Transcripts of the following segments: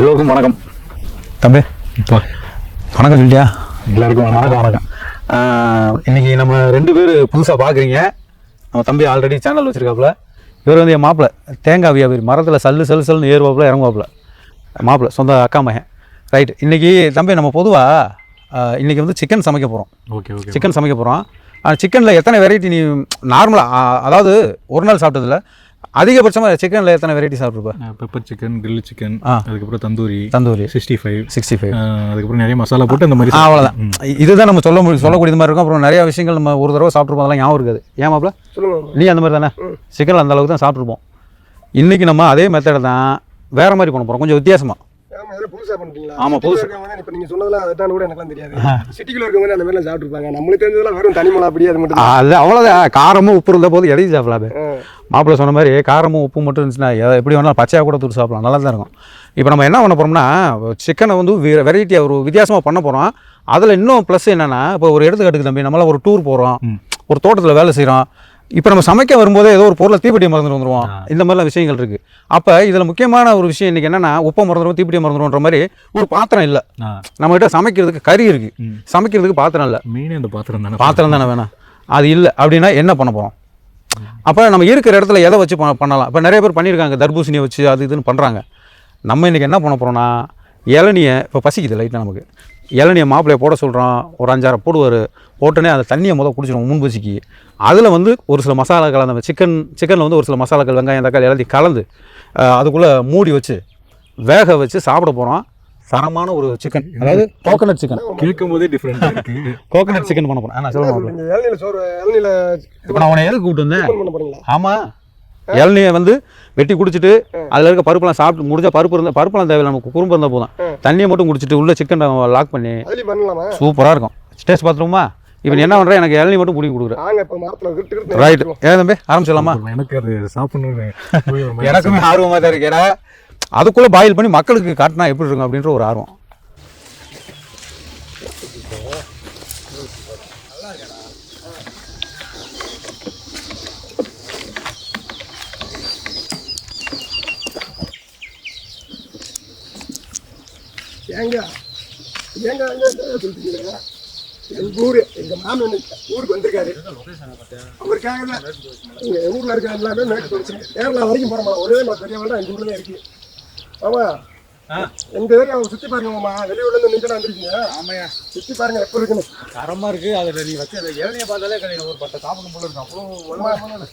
எல்லோருக்கும் வணக்கம். தம்பி இப்போ வணக்கம் சொல்லியா எல்லாருக்கும் வணக்கம் வணக்கம் இன்னைக்கு நம்ம ரெண்டு பேர் புதுசாக பார்க்குறீங்க நம்ம தம்பி ஆல்ரெடி சேனல் வச்சிருக்காப்புல. இவர் வந்து என் மாப்பிள்ள தேங்காய் வியாபாரி. மரத்தில் சல்லு சல்லு சல்லுன்னு ஏறுவாப்புல இறங்குவாப்புல. மாப்பிள்ள சொந்த அக்கா மகன். ரைட் இன்னைக்கு தம்பி நம்ம பொதுவாக இன்னைக்கு வந்து சிக்கன் சமைக்க போகிறோம் ஓகே ஓகே சிக்கன் சமைக்க போகிறோம் சிக்கனில் எத்தனை வெரைட்டி நீ நார்மலாக அதாவது ஒரு நாள் சாப்பிட்டதில்ல. அதிகபட்சமாக சிக்கனில் எத்தனை வெரைட்டி சாப்பிட்ருப்ப பெப்பர் சிக்கன் grill சிக்கன் ஆ. அதுக்கப்புறம் tandoori tandoori. Sixty five sixty five அதுக்கப்புறம் நிறைய மசாலா போட்டு அந்த மாதிரி அவ்வளோதான் இதுதான் நம்ம சொல்ல முடியும் சொல்லக்கூடியது மாதிரி இருக்கும். அப்புறம் நிறைய விஷயங்கள் நம்ம ஒரு தடவை சாப்பிட்ருப்போம் அதெல்லாம் ஞாபகம் இருக்காது. ஏன் மாப்ள நீ அந்த மாதிரி தானே? சிக்கனில் அந்த அளவுக்கு தான் சாப்பிட்ருப்போம் இன்றைக்கி நம்ம அதே மெத்தடை தான் வேற மாதிரி பண்ண போகிறோம் கொஞ்சம் வித்தியாசமாக ஆமா இதெல்லாம் புதுசா பண்ணிட்டீங்களா ஆமா, சிட்டிக்குள்ள புதுசு. இருக்கவங்க இப்ப நீங்க சொன்னதெல்லாம் அதுதான் கூட எனக்குலாம் தெரியாது. சிட்டிக்குள்ள இருக்கவங்க அந்த மாதிரிலாம் சாப்பிட்டுருப்பாங்க. நம்மளுக்கு தெரிஞ்சதெல்லாம் வெறும் அப்படியே அது மட்டும் அது அவ்வளோதான் காரமும் உப்பு இருந்த போது எதையும் சாப்பிடலாமே. மாப்பிள்ளை சொன்ன மாதிரி காரமும் உப்பு மட்டும் இருந்துச்சுன்னா எப்படி வேணாலும் பச்சையாக கூட தூள் சாப்பிடலாம். நல்லா தான் இருக்கும். இப்போ நம்ம என்ன பண்ண போகிறோம்னா சிக்கனை வந்து வெரைட்டியாக ஒரு வித்தியாசமாக பண்ண போகிறோம் அதில் இன்னும் ப்ளஸ் என்னென்னா இப்போ ஒரு எடுத்துக்காட்டுக்கு தம்பி நம்மளாம் ஒரு டூர் போகிறோம் ஒரு தோட்டத்தில் வேலை செய்கிறோம் இப்போ நம்ம சமைக்க வரும்போதே ஏதோ ஒரு பொருளை தீப்பெட்டியை மறந்துட்டு வந்துருவோம். இந்த மாதிரிலாம் விஷயங்கள் இருக்குது அப்போ இதில் முக்கியமான ஒரு விஷயம் இன்றைக்கி என்னென்னா உப்பை மறந்துடுவோம் தீப்பெட்டியை மறந்துடுவோன்ற மாதிரி ஒரு பாத்திரம் இல்லை. நம்மகிட்ட சமைக்கிறதுக்கு கறி இருக்குது சமைக்கிறதுக்கு பாத்திரம் இல்லை. மெயினே அந்த பாத்திரம் தானே பாத்திரம் தானே வேணாம். அது இல்லை அப்படின்னா என்ன பண்ண போகிறோம் அப்போ நம்ம இருக்கிற இடத்துல எதை வச்சு பண்ணலாம்? இப்போ நிறைய பேர் பண்ணியிருக்காங்க தர்பூசணியை வச்சு அது இதுன்னு பண்ணுறாங்க நம்ம இன்றைக்கி என்ன பண்ண போகிறோம்னா இளநியை இப்போ பசிக்குது லைட்டாக நமக்கு. இளநியை மாப்பிள்ளையை போட சொல்கிறோம் ஒரு அஞ்சாறு போடுவார். போட்டோன்னே அந்த தண்ணியை முதல் குடிச்சிடும் முன் பசிக்கு அதில் வந்து ஒரு சில மசாலாக்கள் அந்த சிக்கன் சிக்கனில் வந்து ஒரு சில மசாலாக்கள் வெங்காயம் தக்காளி எல்லாத்தையும் கலந்து அதுக்குள்ளே மூடி வச்சு வேக வச்சு சாப்பிட போகிறோம் தரமான ஒரு சிக்கன் அதாவது கோகனட் சிக்கன் கேட்கும் போதே டிஃப்ரெண்டாக இருக்கு. கோகனட் சிக்கன் பண்ண போகிறேன் நான் இளநீல இப்போ நான் உன்னை எதுக்கு கூப்பிட்டு வந்தேன்? ஆமாம் இளநியை வந்து வெட்டி குடிச்சிட்டு அதில் இருக்க பருப்பெல்லாம் சாப்பிட்டு முடிஞ்ச பருப்பு இருந்தால் பருப்பெல்லாம் தேவையில்லை நமக்கு குறும்பு இருந்தால் போதும். தண்ணியை மட்டும் குடிச்சிட்டு உள்ள சிக்கன் லாக் பண்ணி சூப்பராக இருக்கும். டேஸ்ட் பார்த்துருமா இப்போ என்ன பண்ணுற எனக்கு இளநீ மட்டும் பிடிக்கி கொடுக்குறேன். ரைட் ஏன் தம்பி? ஆரம்பிச்சிடலாமா? எனக்கு அது மாதிரி எனக்குமே ஆர்வமாக தான் இருக்கு. ஏன்னா அதுக்குள்ளே பாயில் பண்ணி மக்களுக்கு காட்டினா எப்படி இருக்கும் அப்படின்ற ஒரு ஆர்வம். ஏங்க? ஏங்க ஏங்க சொல்லிட்டீங்க எங்க ஊரு எங்க மாமன் ஊருக்கு வந்திருக்காரு. அவருக்காக தான் எங்க ஊர்ல இருக்க எல்லாமே மேற்கு தொடர்ச்சி கேரளா வரைக்கும் போறோமா? ஒரே மாதிரி பெரியவங்க தான் எங்க ஊர்ல தான் இருக்கு. ஆமா. எங்க ஏரியா சுத்தி பாருங்க மாமா. வெளியூர்ல இருந்து நீங்க வந்திருக்கீங்க. ஆமாயா சுத்தி பாருங்க எப்ப இருக்குன்னு. தரமாக இருக்குது அதில் நீ வச்சு அந்த இளநியை பார்த்தாலே கிடையாது. ஒரு பத்து சாப்பிடும் போல இருக்கும் அவ்வளோ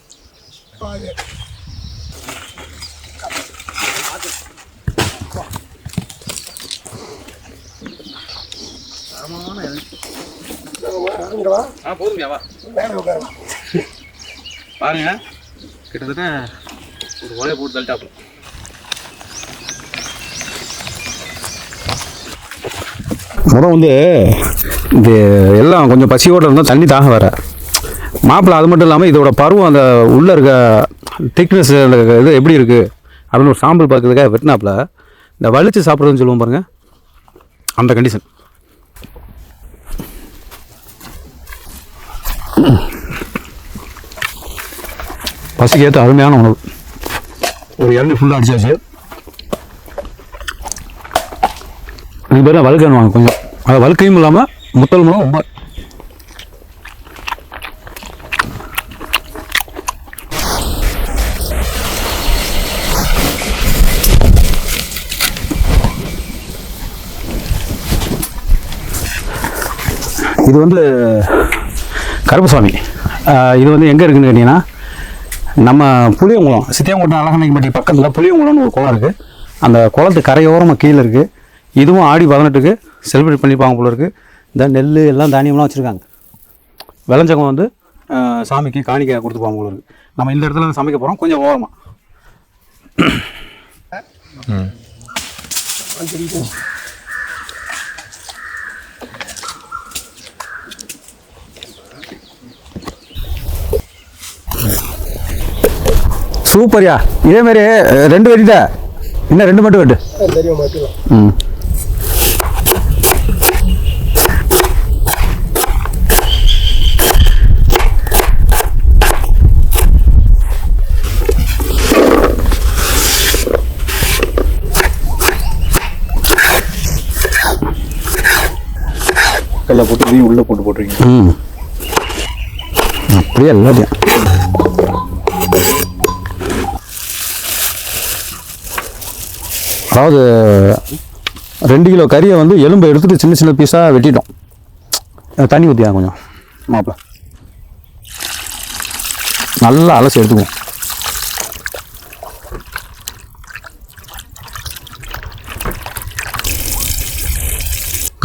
வா ஆ போதுங்க வா. மேல உட்காரு. பாருங்க. கிட்டத்தட்ட ஒரு ஓலையை போட்டு தள்ளிட்டாப்புல. முறை வந்து இது எல்லாம் கொஞ்சம் பசியோடு இருந்தால் தண்ணி தாக வர மாப்பிள்ளை அது மட்டும் இல்லாமல் இதோட பருவம் அந்த உள்ளே இருக்க திக்னஸ் இது எப்படி இருக்குது அப்படின்னு ஒரு சாம்பிள் பார்க்கறதுக்காக வெட்டினாப்புல. இந்த வலிச்சு சாப்பிட்றதுன்னு சொல்லுவோம் பாருங்க. அந்த கண்டிஷன் பசிக்கு ஏற்ற அருமையான உணவு. ஒரு இளநீ ஃபுல்லாக அடிச்சாச்சு. இது பேர் வழுக்கணும் வாங்க கொஞ்சம். அது வழுக்கையும் இல்லாமல் முத்தல் மூலம் ரொம்ப. இது வந்து கருப்புசாமி. இது வந்து எங்கே இருக்குன்னு கேட்டிங்கன்னா நம்ம புளியங்குளம் சித்தியங்குளம் அழகநாயக்கம்பட்டி பக்கத்தில் புளியங்குளம்னு ஒரு குளம் இருக்குது அந்த குளத்து கரையோரமாக கீழே இருக்குது இதுவும் ஆடி பதினெட்டுக்கு செலிப்ரேட் பண்ணிப்பாங்க போல இருக்குது இந்த நெல் எல்லாம் தானியம்லாம் வச்சுருக்காங்க. விளைஞ்சவங்க வந்து சாமிக்கு காணிக்கை கொடுத்துப்பாங்க போல இருக்குது நம்ம இந்த இடத்துல வந்து சமைக்க போகிறோம் கொஞ்சம் ஓரமாக சூப்பர்யா இதே மாதிரி ரெண்டு வெட்டிதா இன்னும் ரெண்டு மட்டும் வெட்டு? ம். கல்லை போட்டு உள்ளே போட்டு போட்டுருக்கீங்க. ம். அப்படியே எல்லாத்தையும் அதாவது ரெண்டு கிலோ கறியை வந்து எலும்பை எடுத்துட்டு சின்ன சின்ன பீஸாக வெட்டிட்டோம். தண்ணி ஊற்றியா கொஞ்சம் மாப்பிள? நல்லா அலசி எடுத்துக்குவோம்.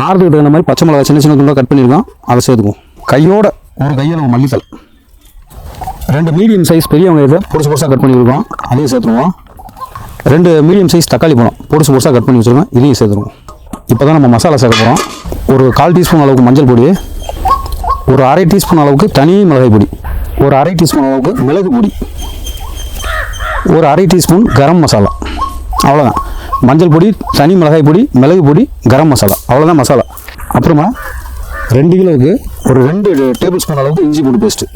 காரத்துக்கு தகுந்த மாதிரி பச்சை மிளகா சின்ன சின்ன துண்டாக கட் பண்ணியிருக்கோம் அதை சேர்த்துக்குவோம். கையோட ஒரு கையில் மல்லித்தலை ரெண்டு மீடியம் சைஸ் பெரியவங்க இதை புதுசு புதுசாக கட் பண்ணியிருக்கோம் அதையும் சேர்த்துருவோம். ரெண்டு மீடியம் சைஸ் தக்காளி பழம் பொடிசு பொடிசாக கட் பண்ணி வச்சுருக்கோம் இதையும் சேர்த்துருவோம். இப்போ தான் நம்ம மசாலா சேர்க்க போகிறோம் ஒரு கால் டீஸ்பூன் அளவுக்கு மஞ்சள் பொடி ஒரு அரை டீஸ்பூன் அளவுக்கு தனி மிளகாய் பொடி ஒரு அரை டீஸ்பூன் அளவுக்கு மிளகு பொடி ஒரு அரை டீஸ்பூன் கரம் மசாலா. அவ்வளோதான் மஞ்சள் பொடி தனி மிளகாய் பொடி மிளகு பொடி கரம் மசாலா. அவ்வளோதான் மசாலா. அப்புறமா ரெண்டு கிலோவுக்கு ஒரு ரெண்டு டேபிள் ஸ்பூன் அளவுக்கு இஞ்சி பூண்டு பேஸ்ட்டு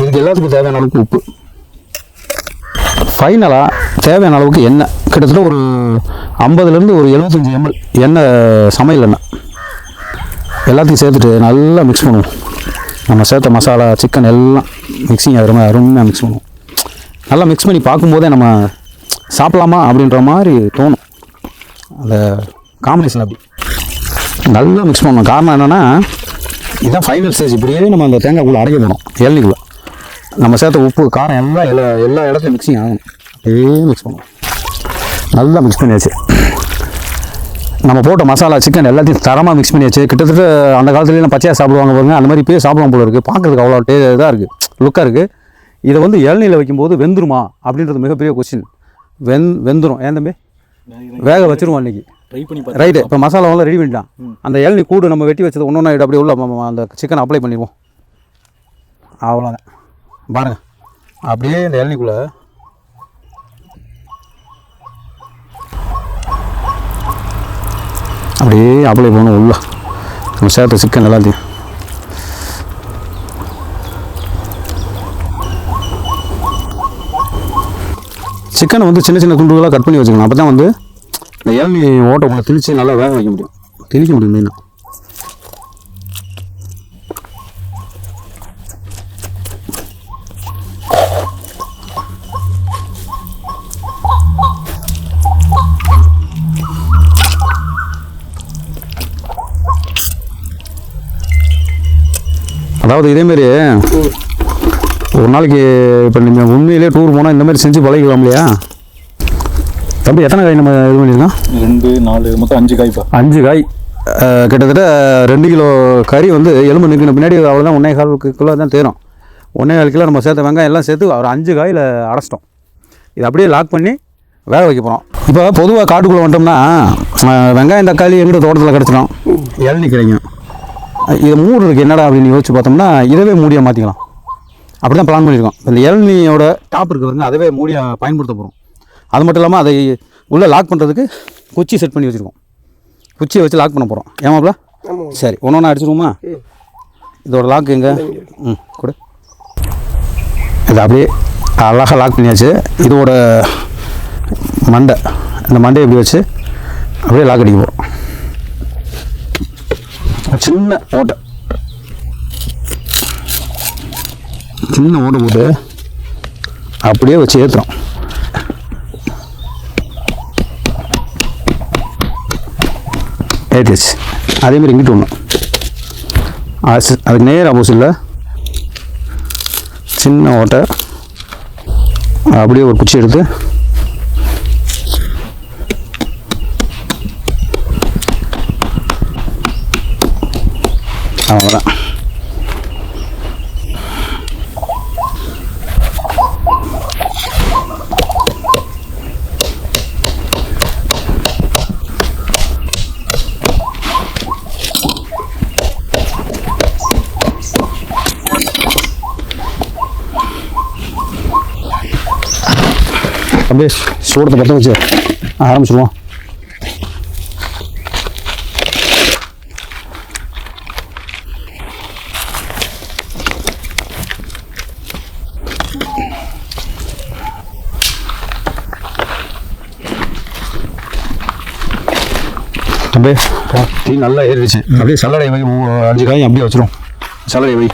இதுக்கு எல்லாத்துக்கும் தேவையான அளவுக்கு உப்பு. ஃபைனலாக தேவையான அளவுக்கு எண்ணெய். கிட்டத்தட்ட ஒரு ஐம்பதுலேருந்து ஒரு எழுபத்தஞ்சி எம்எல் எண்ணெய் சமையல் எண்ணெய். எல்லாத்தையும் சேர்த்துட்டு நல்லா மிக்ஸ் பண்ணுவோம். நம்ம சேர்த்த மசாலா சிக்கன் எல்லாம் மிக்ஸிங் ஆகிற மாதிரி அருமையாக மிக்ஸ் பண்ணுவோம். நல்லா மிக்ஸ் பண்ணி பார்க்கும்போதே நம்ம சாப்பிட்லாமா அப்படின்ற மாதிரி தோணும். அந்த காம்பினேஷன் அப்படி. நல்லா மிக்ஸ் பண்ணணும் காரணம் என்னென்னா இதுதான் ஃபைனல் ஸ்டேஜ் இப்படியே நம்ம அந்த தேங்காய்க்குள்ளே அடைக்க போகணும் இளநீக்குள்ளே. நம்ம சேர்த்த உப்பு காரம் எல்லாம் எல்லா எல்லா இடத்துலையும் மிக்சிங் ஆகணும். அப்படியே மிக்ஸ் பண்ணுவோம் நல்லா மிக்ஸ் பண்ணியாச்சு. நம்ம போட்ட மசாலா சிக்கன் எல்லாத்தையும் தரமாக மிக்ஸ் பண்ணியாச்சு. கிட்டத்தட்ட அந்த காலத்துலலாம் பச்சையாக சாப்பிடுவாங்க பாருங்க. அந்த மாதிரி இப்போயே சாப்பிடுவாங்க போல இருக்குது பார்க்குறதுக்கு அவ்வளோ டே இதாக இருக்குது லுக்காக இருக்குது இதை வந்து இளநீல வைக்கும்போது வெந்துருமா? அப்படின்றது மிகப்பெரிய கொஸ்டின் வெந் வெந்துரும். ஏன் தம்பி? வேக வச்சிருவோம் அன்றைக்கி ட்ரை பண்ணி ரைட்டு இப்போ மசாலாவெல்லாம் ரெடி பண்ணிட்டான். அந்த இளநீ கூடு நம்ம வெட்டி வச்சது ஒன்று ஒன்று அப்படியே உள்ள அந்த சிக்கன் அப்ளை பண்ணிடுவோம். அவ்வளோதான் பாருங்க. அப்படியே இந்த இளநிக்குள்ளே அப்படியே அப்ளை பண்ணணும் உள்ள. நம்ம சேர்த்த சிக்கன் எல்லாத்தையும். சிக்கனை வந்து சின்ன சின்ன துண்டுகளாக கட் பண்ணி வச்சுக்கணும். அப்போ தான் வந்து இந்த இளநீ ஓட்டக்குள்ளே திணிச்சு நல்லா வேக வைக்க முடியும். திணிக்க முடியும் மெயினாக அதாவது இதேமாரி ஒரு நாளைக்கு இப்போ நீங்கள் உண்மையிலே டூர் போனால் இந்த மாதிரி செஞ்சு பழகிக்கலாம் இல்லையா? தம்பி எத்தனை காய் நம்ம இது பண்ணியிருக்கோம் ரெண்டு நாலு மொத்தம் அஞ்சு காய்ப்பா அஞ்சு காய். கிட்டத்தட்ட ரெண்டு கிலோ கறி வந்து எலும்பு நிற்கணும். பின்னாடி அவ்வளோதான் ஒன்றே கால் கிலோ தான் தேரும். ஒன்றே கால் கிலோ நம்ம சேர்த்த வெங்காயம் எல்லாம் சேர்த்து ஒரு அஞ்சு காயில் அடைச்சிட்டோம். இது அப்படியே லாக் பண்ணி வேக வைக்க போகிறோம் இப்போ பொதுவாக காட்டுக்குள்ளே வந்துட்டோம்னா வெங்காயம் தக்காளி எங்கிட்ட தோட்டத்தில் கிடச்சிடும்? இளநீ கிடைக்கும் இது மூடு இருக்குது என்னடா அப்படின்னு யோசிச்சு பார்த்தோம்னா இதவே மூடியாக மாற்றிக்கலாம் அப்படி தான் பிளான் பண்ணியிருக்கோம். இந்த இளநியோட டாப் இருக்குது பாருங்க அதவே மூடியாக பயன்படுத்த போகிறோம் அது மட்டும் இல்லாமல் அதை உள்ளே லாக் பண்ணுறதுக்கு குச்சி செட் பண்ணி வச்சுருக்கோம். குச்சியை வச்சு லாக் பண்ண போகிறோம் ஏமாப்ல சரி ஒன்று ஒன்றா அடிச்சிருவோமா இதோட லாக் எங்கே? ம் கொடு. இது அப்படியே அழகாக லாக் பண்ணியாச்சு. இதோட மண்டை இந்த மண்டையை இப்படி வச்சு அப்படியே லாக் அடிக்க போகிறோம் சின்ன ஓட்டை சின்ன ஓட்டை போட்டு அப்படியே வச்சு ஏற்றுறோம் ஏற்றியாச்சு அதேமாதிரி இங்கிட்டு ஒன்று அது- அதுக்கு நேர் ஆப்போசிட்டில் சின்ன ஓட்டை அப்படியே ஒரு குச்சி எடுத்து அவ்வளோதான் அப்படியே சூடத்தை பற்ற வச்சு ஆரம்பிச்சிருவோம். டீ நல்லா ஏறிடுச்சு. அப்படியே சல்லடை வை அஞ்சு காயும் அப்படியே வச்சிரும் சல்லடை வை.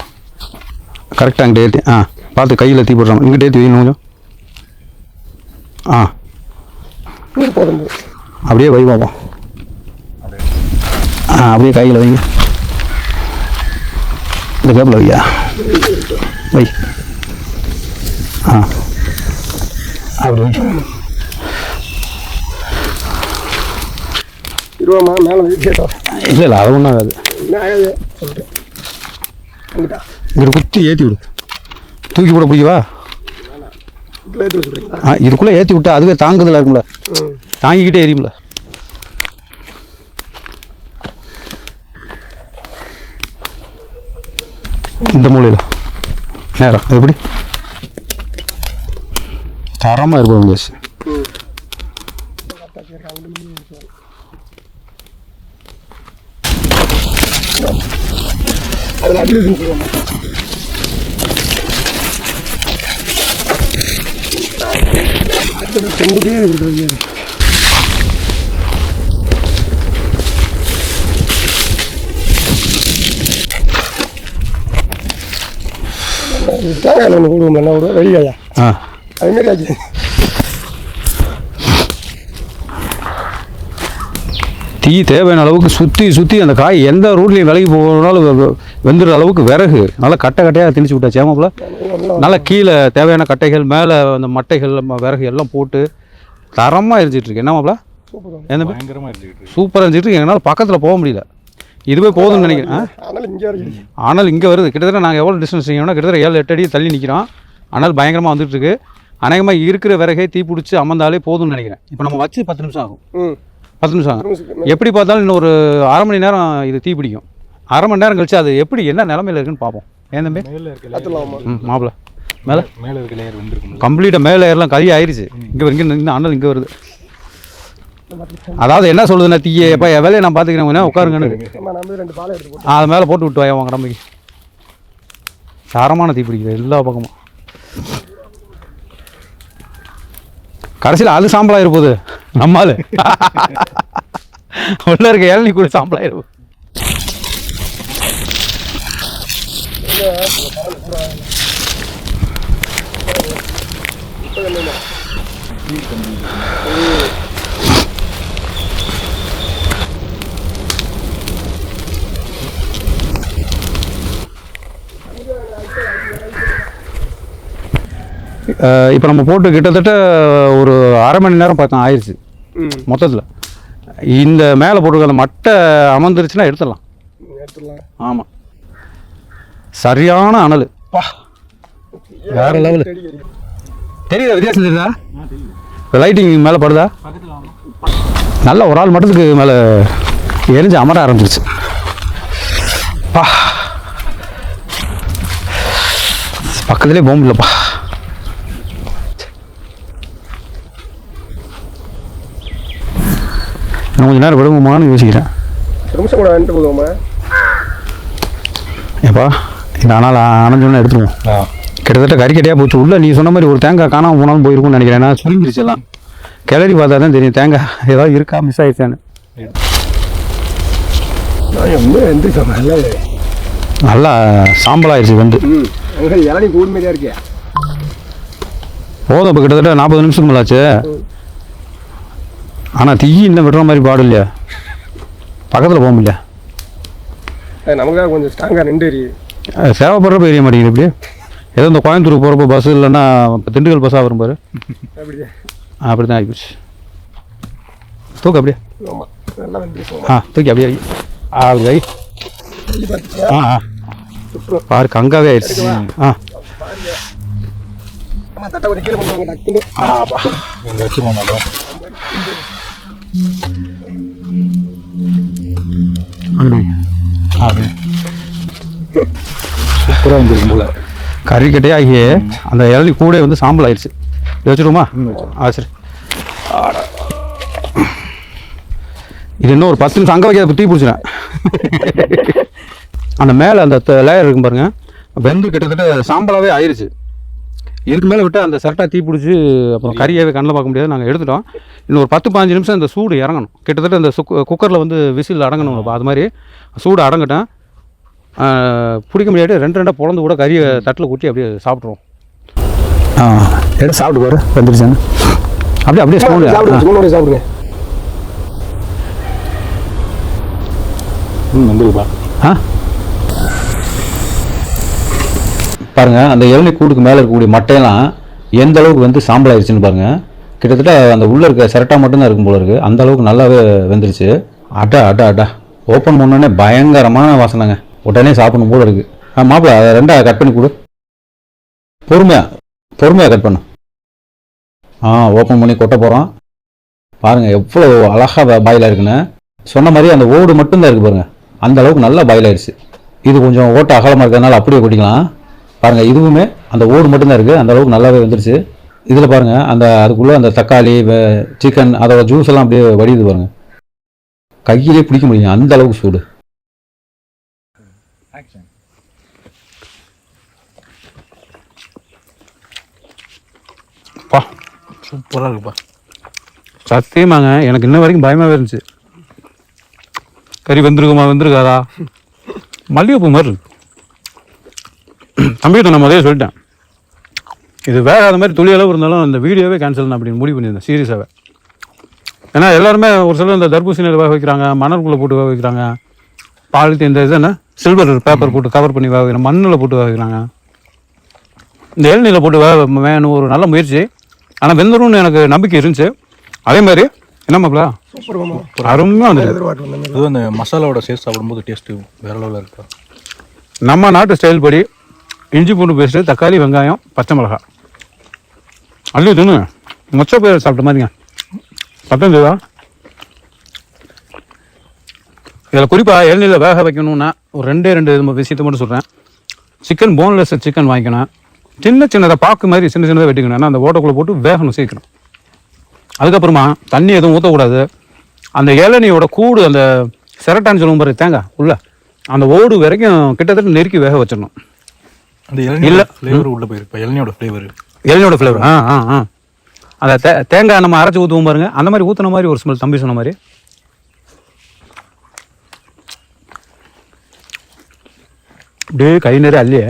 கரெக்டாக அங்கிட்ட ஏற்றி ஆ பார்த்து கையில் தீ போடுறாங்க இங்கிட்ட ஏற்றி வைக்கணும் கொஞ்சம். ஆ. அப்படியே வை பார்ப்போம் ஆ அப்படியே கையில் வைங்க. இந்த கேப்பில் வையா? வை. ஆ. அப்படி வை. இருபதுமா மேலே கேட்டோம். இல்லை இல்லை அது ஒன்றும் ஆகாது. என்ன ஆகுது? இங்கிட்ட குத்தி ஏற்றி விடு. தூக்கி போட பிடிக்கவா? ஆ இதுக்குள்ளே ஏற்றி விட்டா அதுவே தாங்குதலாக இருக்கும்ல. தாங்கிக்கிட்டே எரியும்ல. இந்த மூலையில். நேரம். எப்படி? தரமாக இருக்கும் கேஸ் அதில் அடி சொல்லுவாங்க செம்புட்டே இருக்குது தேங்காயில் ஒன்று என்ன விடுவோம் வெளியாயா அதுமாரி ஆச்சு தீ தேவையான அளவுக்கு சுற்றி சுற்றி அந்த காய் எந்த ரூட்லேயும் விலகி வெ- வெந்துடுற அளவுக்கு விறகு. நல்லா கட்டை கட்டையாக திணிச்சு விட்டாச்சு ஏமாப்புல நல்லா கீழே தேவையான கட்டைகள் மேலே அந்த மட்டைகள் விறகு எல்லாம் போட்டு தரமாக எரிஞ்சிட்டு இருக்கு. என்ன மாப்பிள என்ன பயங்கரமா இருந்துகிட்டு சூப்பராக இருந்துட்டு இருக்கு. எங்களால் பக்கத்தில் போக முடியல. இதுவே போதும்னு நினைக்கிறேன்? ஆனால் இங்கே வரைக்கும் ஆனால் இங்கே வருது. கிட்டத்தட்ட நாங்கள் எவ்வளோ டிஸ்டன்ஸ் செய்யணும்னா கிட்டத்தட்ட ஏழு எட்டு அடி தள்ளி நிற்கிறோம் ஆனால் பயங்கரமாக வந்துட்டு இருக்கு. அநேகமாக இருக்கிற விறகை தீ பிடிச்சி அமர்ந்தாலே போதும்னு நினைக்கிறேன். இப்போ நம்ம வச்சு பத்து நிமிஷம் ஆகும். ம். பத்து நிமிஷம். எப்படி பார்த்தாலும் இன்னும் ஒரு அரை மணி நேரம் இது தீ பிடிக்கும். அரை மணி நேரம் கழிச்சு அது எப்படி என்ன நிலமையில இருக்குன்னு பார்ப்போம். ஏன் தம்பி? மேல இருக்க கற்றுலாமா ம் மாப்பிள மேலே? மேல இருக்க லேயர் வெந்திருக்கும் கம்ப்ளீட்டாக மேலே ஏறலாம் கறி ஆயிருச்சு. இங்கே இங்கே இந்த அண்ணல் இங்கே வருது. அதாவது என்ன சொல்லுதுன்னா தீயே எப்போ என் வேலையை நான் பார்த்துக்கிறேன் உட்காருங்கன்னு. அது மேலே போட்டு விட்டு வாங்க கடமைக்கு. தரமான தீ பிடிக்குது எல்லா பக்கமும். கடைசியில் அது சாம்பலாயிரு போகுது நம்மால் உள்ள இருக்க இளநி கூட சாம்பலாயிரு இப்போ நம்ம போட்டு கிட்டத்தட்ட ஒரு அரை மணி நேரம் பார்த்தோம் ஆயிடுச்சு மொத்தத்தில். இந்த மேலே போட்டிருக்க அந்த மட்டை அமர்ந்துருச்சுன்னா எடுத்துடலாம். எடுத்துடலாம். ஆமாம் சரியான அனல். பா. வேற லெவலு. தெரியுதா வித்தியாசம் தெரியுதா? இப்போ லைட்டிங் மேலே படுதா? நல்ல ஒரு ஆள் மட்டத்துக்கு மேலே எரிஞ்சு அமர ஆரம்பிச்சிருச்சு. பா. பக்கத்துலேயே போக முடியலப்பா நான் கொஞ்ச நேரம் விடுவோமான்னு யோசிக்கிறேன். நிமிஷம் கூட வந்துட்டு போதுமா ஏப்பா இந்த ஆனால் அணைஞ்சோன்னு எடுத்துருவோம். கிட்டத்தட்ட கறிக்கட்டையாக போச்சு. உள்ள நீ சொன்ன மாதிரி ஒரு தேங்காய் காணாமல் போனாலும் போயிருக்கும்னு நினைக்கிறேன். நான் சுருங்கிருச்சு எல்லாம். கிளறி பார்த்தா தான் தெரியும். தேங்காய் ஏதாவது இருக்கா மிஸ் ஆயிடுச்சான்னு. நல்லா நல்லா சாம்பலாயிருச்சு வந்து. போதும் இப்போ கிட்டத்தட்ட நாற்பது நிமிஷத்துக்கு மேலாச்சு. ஆனால் தீ இன்னும் விடுற மாதிரி பாடு இல்லையா? பக்கத்தில் போக முடியல நமக்காக கொஞ்சம் ஸ்ட்ராங்காக நின்று சேவைப்படுறப்ப எரிய மாட்டேங்குது இப்படி ஏதோ இந்த கோயம்புத்தூர் போகிறப்ப பஸ் இல்லைன்னா திண்டுக்கல் பஸ்ஸாக வரும் பாரு. அப்படியே? அப்படி தான் ஆகிப்போச்சு. தூக்கு அப்படியே. ஆ தூக்கி அப்படியே. வை. ஆ ஆ. ஆ பாரு கங்காவே ஆயிடுச்சு. ஆ. அம்மா தட்டை கொஞ்சம் கீழே கொண்டு வாங்க டக்குன்னு இங்க வச்சிருவோம் நல்லா சூப்பரா வந்துருக்கும் போல கறிக்கட்டே ஆகி அந்த இளநி கூட வந்து சாம்பல் ஆயிடுச்சு. வச்சுருவோமா? ஆ சரி. இது இன்னும் ஒரு பத்து நிமிஷம் அங்கே வைக்காத டீ பிடிச்சிடேன் அந்த மேலே அந்த லேயர் இருக்கும் பாருங்க. வெந்து கிட்டத்தட்ட சாம்பலாகவே ஆயிருச்சு. இதுக்கு மேலே விட்டு அந்த சரட்டா தீ பிடிச்சி அப்புறம் கறியாவே கண்ணில் பார்க்க முடியாது. நாங்கள் எடுத்துட்டோம். இன்னும் ஒரு பத்து பதினஞ்சு நிமிஷம் இந்த சூடு இறங்கணும். கிட்டத்தட்ட இந்த சுக் குக்கரில் வந்து விசில் அடங்கணும். அது மாதிரி சூடு அடங்கட்டும் பிடிக்க முடியாது ரெண்டு ரெண்டாக பொழந்து கூட கறியை தட்டில் கொட்டி அப்படியே சாப்பிட்ருவோம் ஆ எடுத்து சாப்பிட்டு பாரு. வந்துருச்சான்னு அப்படியே அப்படியே சாப்பிடுங்க சாப்பிடுங்க. ம் வந்துருப்பா ஆ? பாருங்கள் அந்த இளநீ கூடுக்கு மேலே இருக்கக்கூடிய மட்டையெல்லாம் எந்த அளவுக்கு வந்து சாம்பல் ஆயிடுச்சுன்னு பாருங்கள் கிட்டத்தட்ட அந்த உள்ளே இருக்க சிரட்டா மட்டும்தான் இருக்கும் போல இருக்குது அந்த அளவுக்கு நல்லாவே வெந்துருச்சு. அடா அடா அடா. ஓப்பன் பண்ணோடனே பயங்கரமான வாசனைங்க. உடனே சாப்பிடணும் போல இருக்குது ஆ மாப்பிள்ள அதை ரெண்டா கட் பண்ணி கொடு. பொறுமையாக பொறுமையாக கட் பண்ணு. ஆ ஓப்பன் பண்ணி கொட்ட போகிறோம் பாருங்கள் எவ்வளோ அழகாக பாயில் இருக்குன்னு சொன்ன மாதிரி அந்த ஓடு மட்டும்தான் இருக்குது பாருங்கள் அந்த அளவுக்கு நல்லா பாயில் ஆயிடுச்சு இது கொஞ்சம் ஓட்ட அகலமாக இருக்கிறதுனால அப்படியே குடிக்கலாம் பாருங்க இதுவுமே அந்த ஓடு மட்டும்தான் இருக்குது அந்த அளவுக்கு நல்லாவே வந்துருச்சு. இதில் பாருங்க அந்த அதுக்குள்ளே அந்த தக்காளி சிக்கன் அதோட ஜூஸ் எல்லாம் அப்படியே வடியுது பாருங்க. கையிலே பிடிக்க முடியும் அந்த அளவுக்கு சூடு. பா. சூப்பராக இருக்குப்பா. சத்தியமாங்க எனக்கு இன்ன வரைக்கும் பயமாகவே இருந்துச்சு. கறி வெந்திருக்குமா வெந்திருக்காதா? மல்லிகைப்பூ மாதிரி இருக்கு. தம்பிகிட்ட நான் முதல்ல சொல்லிட்டேன். இது வேகாத மாதிரி துளி அளவு இருந்தாலும் அந்த வீடியோவே கேன்சல் அப்படின்னு முடிவு பண்ணியிருந்தேன் சீரியஸாகவே ஏன்னா எல்லாருமே ஒரு சிலர் இந்த தர்பூசணியில் வேக வைக்கிறாங்க மணலுக்குள்ளே போட்டு வேக வைக்கிறாங்க பாலித்தீன் இந்த இது என்ன சில்வர் பேப்பர் போட்டு கவர் பண்ணி வேக வைக்கிறாங்க மண்ணில் போட்டு வேக வைக்கிறாங்க. இந்த இளநீரில் போட்டு வேக வேணும் ஒரு நல்ல முயற்சி. ஆனால் வெந்துரும்னு எனக்கு நம்பிக்கை இருந்துச்சு. அதே மாதிரி என்ன மாப்பிள? அருமையாக வந்துருக்கு. அதுவும் அந்த மசாலாவோட சேர்த்து சாப்பிடும்போது டேஸ்ட்டு வேற லெவலில் இருக்கா? நம்ம நாட்டு ஸ்டைல் படி இஞ்சி பூண்டு பேஸ்ட்டு தக்காளி வெங்காயம் பச்சை மிளகா அள்ளி தின்னு. மொச்ச பேர் சாப்பிட்ட மாதிரிங்க. சத்தம் செய்தா? இதில் குறிப்பாக இளநீரில் வேக வைக்கணும்னா ஒரு ரெண்டே ரெண்டு இது விஷயத்தை மட்டும் சொல்கிறேன் சிக்கன் போன்லெஸ் சிக்கன் வாங்கிக்கணும். சின்ன சின்னதாக பாக்கு மாதிரி சின்ன சின்னதாக வெட்டிக்கணும் ஏன்னா அந்த ஓட்டக்குள்ளே போட்டு வேகணும் சீக்கிரம். அதுக்கப்புறமா தண்ணி எதுவும் ஊற்றக்கூடாது அந்த இளநியோட கூடு அந்த சிரட்டான்னு சொல்லுவோம் பாரு தேங்காய் உள்ள. அந்த ஓடு வரைக்கும் கிட்டத்தட்ட நெருக்கி வேக வச்சிடணும். அந்த இல்ல. இளநீ ஃப்ளேவர் உள்ள போயிருப்பா இளநியோட ஃப்ளேவர் இளநியோட ஃப்ளேவர் ஆ ஆ ஆ. அந்த தே தேங்காய் நம்ம அரைச்சி ஊற்றுவோம் பாருங்க. அந்த மாதிரி ஊற்றுன மாதிரி ஒரு ஸ்மெல் தம்பி சொன்ன மாதிரி. அப்படியே கை நிறைய அள்ளியே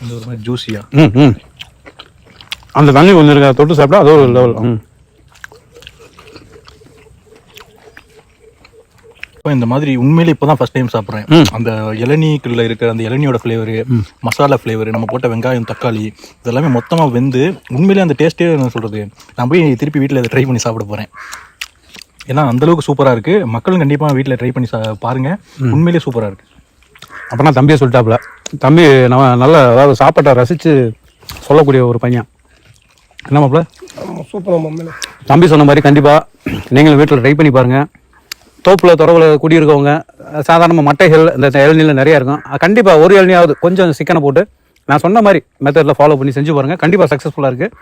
இந்த ஒரு மாதிரி ஜூஸியா ம் ம். அந்த தண்ணி கொஞ்சம் இருக்கா தொட்டு சாப்பிட்டா அது ஒரு லெவல் ம். இப்போ இந்த மாதிரி உண்மையிலே இப்போதான் ஃபர்ஸ்ட் டைம் சாப்பிட்றேன். அந்த இளநீக்குள்ள இருக்கிற அந்த இளநியோட ஃப்ளேவர் மசாலா ஃப்ளேவர் நம்ம போட்ட வெங்காயம் தக்காளி இதெல்லாமே மொத்தமா வெந்து உண்மையிலே அந்த டேஸ்ட்டே என்ன சொல்றது? நான் போய் திருப்பி வீட்டில் இதை ட்ரை பண்ணி சாப்பிட போறேன். ஏன்னா அந்த அளவுக்கு சூப்பரா இருக்கு. மக்களும் கண்டிப்பா வீட்டில் ட்ரை பண்ணி சா- பாருங்க. உண்மையிலேயே சூப்பரா இருக்கு. அப்போனா தம்பியை சொல்லிட்டாப்புல. தம்பி நம்ம நல்ல அதாவது சாப்பாட்டை ரசித்து சொல்லக்கூடிய ஒரு பையன். என்ன மாப்பிள்ள ஆமாம் சூப்பர் மாமா உண்மையிலே தம்பி சொன்ன மாதிரி கண்டிப்பாக நீங்களும் வீட்டில் ட்ரை பண்ணி பாருங்கள் தோப்பில் துறவில் குடியிருக்கவங்க சாதாரண மட்டைகள் இந்த இளநில நிறையா இருக்கும். கண்டிப்பாக ஒரு இளநியாவது கொஞ்சம் சிக்கனை போட்டு நான் சொன்ன மாதிரி மெத்தடில் ஃபாலோ பண்ணி செஞ்சு பாருங்கள் கண்டிப்பாக சக்ஸஸ்ஃபுல்லாக இருக்குது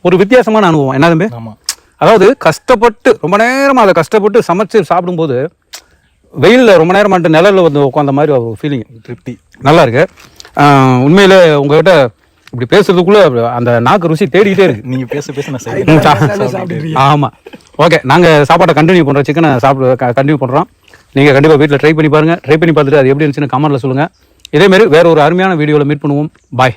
ஒரு வித்தியாசமான அனுபவம். என்ன தம்பி? அதாவது கஷ்டப்பட்டு ரொம்ப நேரமாக அதை கஷ்டப்பட்டு சமைச்சு சாப்பிடும்போது வெயிலில் ரொம்ப நேரம் மட்டும் நிழல்ல வந்து உட்காந்த மாதிரி ஒரு ஃபீலிங் திருப்தி. நல்லா இருக்கு. ஆஹ் உண்மையிலே உங்ககிட்ட இப்படி பேசுறதுக்குள்ள அந்த நாக்கு ருசி தேடிக்கிட்டே இருக்கு. நீங்க பேச பேச ஆமா. ஓகே நாங்க சாப்பாட்டை கண்டினியூ பண்றோம் சிக்கனை சாப்பிட கண்டினியூ பண்றோம். நீங்க கண்டிப்பா வீட்டில் ட்ரை பண்ணி பாருங்க. ட்ரை பண்ணி பார்த்துட்டு அது எப்படி இருந்துச்சுன்னு கமெண்ட்ல சொல்லுங்க. இதே மாதிரி வேற ஒரு அருமையான வீடியோவில் மீட் பண்ணுவோம். பாய்